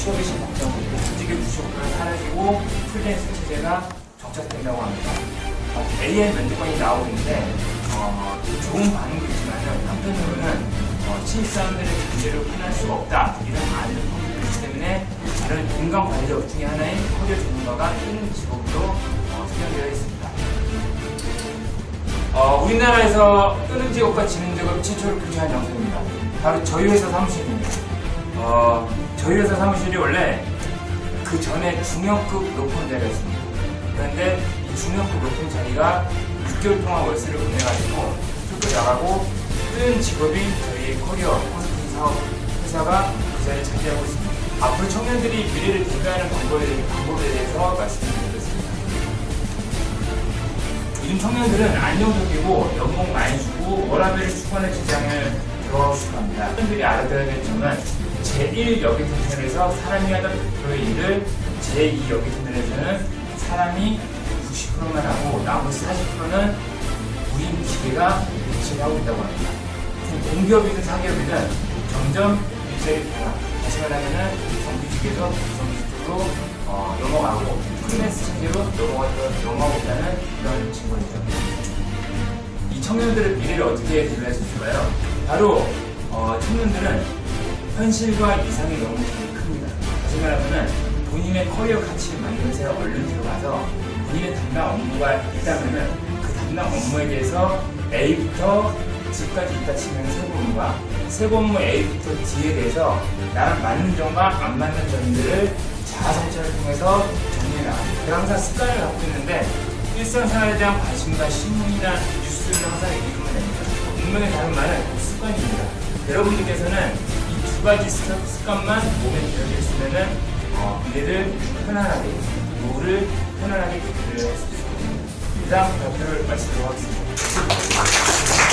취업의 심박정도, 조직의 부족도가 사라지고 프리랜서 체제가 정착된다고 합니다. 어, AI 면접관이 나오고 있는데 어, 좋은 반응도 있지만 한편으로는 어, 신입사원들의 존재를 표현할 수가 없다 이런 하고 있기 때문에 다른 인간 관리업 중에 하나인 커리어 전문가가 뜨는 직업으로 어, 선정되어 있습니다. 어, 우리나라에서 뜨는 직업과 지는 직업 최초로 표시한 영상입니다. 바로 저희 회사 사무실입니다. 어, 저희 회사 사무실이 원래 그 전에 중형급 높은 자리가 있습니다. 그런데 이 중형급 높은 자리가 6개월 동안 월세를 보내가지고 뚫고 나가고 뜨는 직업인 저희 커리어 컨설팅 사업 회사가 그 자리를 차지하고 있습니다. 앞으로 청년들이 미래를 대비하는 방법에, 방법에 대해서 말씀드리겠습니다. 요즘 청년들은 안정적이고 연봉 많이 주고 워라밸을 추구하는 직장을 들어가고 싶어 합니다. 청년들이 알아둬야 될 점은 제1 여기 텐션에서 사람이 하던 100%의 일을 제2 여기 텐션에서는 사람이 90%만 하고 나머지 40%는 우린 기계가 대체를 하고 있다고 합니다. 공기업이든 사기업이든 점점 일자리 변화, 다시 말하면은 정규직에서 비정규직으로 어, 넘어가고 프리랜스 체제로 넘어가서 넘어가고 있다는 그런 증거입니다. 이 청년들의 미래를 어떻게 대비할 수 있을까요? 바로 어, 청년들은 현실과 이상이 너무 큽니다. 다시 말하면은 본인의 커리어 가치를 만드는 회사에 얼른 들어가서 본인의 담당 업무가 있다면은 그 담당 업무에 대해서 A부터 G까지 있다 치면 세부 업무가 세부 업무 A부터 D에 대해서 나랑 맞는 점과 안 맞는 점들을 자아 성찰을 통해서 정리해 나갑니다. 제가 항상 습관을 갖고 있는데 일상생활에 대한 관심과 신문이나 뉴스를 항상 읽으면 됩니다. 분명히 다른 말은 그 습관입니다. 여러분들께서는 이 두 가지 습- 습관만 몸에 들여주시면은 어, 미래를 편안하게, 노후를 편안하게 할수 있습니다. 그 다음 발표를 마치도록 하겠습니다.